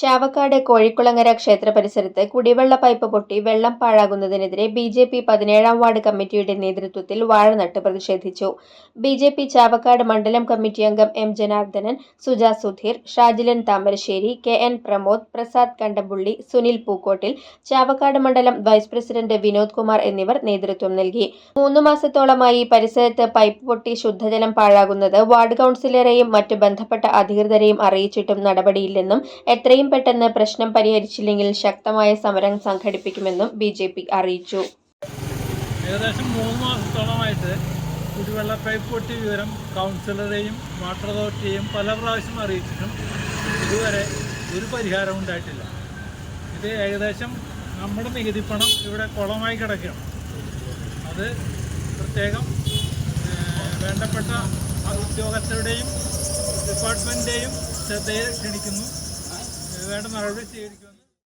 ചാവക്കാട് കോഴിക്കുളങ്ങര ക്ഷേത്ര പരിസരത്ത് കുടിവെള്ള പൈപ്പ് പൊട്ടി വെള്ളം പാഴാകുന്നതിനെതിരെ ബി ജെ പി പതിനേഴാം വാർഡ് കമ്മിറ്റിയുടെ നേതൃത്വത്തിൽ വാഴനട്ട് പ്രതിഷേധിച്ചു. ബി ജെ പി ചാവക്കാട് മണ്ഡലം കമ്മിറ്റി അംഗം M Janardhanan Suja Sudheer Shajilan Thamarassery K N Pramod Prasad Kandampully Sunil Pookottil Chavakkad മണ്ഡലം വൈസ് പ്രസിഡന്റ് വിനോദ് കുമാർ എന്നിവർ നേതൃത്വം നൽകി. മൂന്ന് മാസത്തോളമായി പരിസരത്ത് പൈപ്പ് പൊട്ടി ശുദ്ധജലം പാഴാകുന്നത് വാർഡ് കൗൺസിലറെയും മറ്റ് ബന്ധപ്പെട്ട അധികൃതരെയും അറിയിച്ചിട്ടും നടപടിയില്ലെന്നും എത്രയും പെട്ടെന്ന് പ്രശ്നം പരിഹരിച്ചില്ലെങ്കിൽ ശക്തമായ സമരം സംഘടിപ്പിക്കുമെന്നും ബി ജെ പി അറിയിച്ചു. ഏകദേശം മൂന്ന് മാസത്തോളമായിട്ട് കുടിവെള്ള പൈപ്പ് പൊട്ടി വിവരം കൗൺസിലറെയും വാട്ടർ അതോറിറ്റിയെയും പല പ്രാവശ്യം അറിയിച്ചിട്ടും ഇതുവരെ ഒരു പരിഹാരം ഉണ്ടായിട്ടില്ല. ഇത് ഏകദേശം നമ്മുടെ നികുതി പണം ഇവിടെ കുളമായി കിടക്കണം അത് പ്രത്യേകം വേണ്ടപ്പെട്ട ഉദ്യോഗസ്ഥരുടെയും ഡിപ്പാർട്ട്മെന്റിന്റെയും ശ്രദ്ധയെ ക്ഷണിക്കുന്നു. വേണ്ട നടപടി സ്വീകരിക്കുമെന്ന്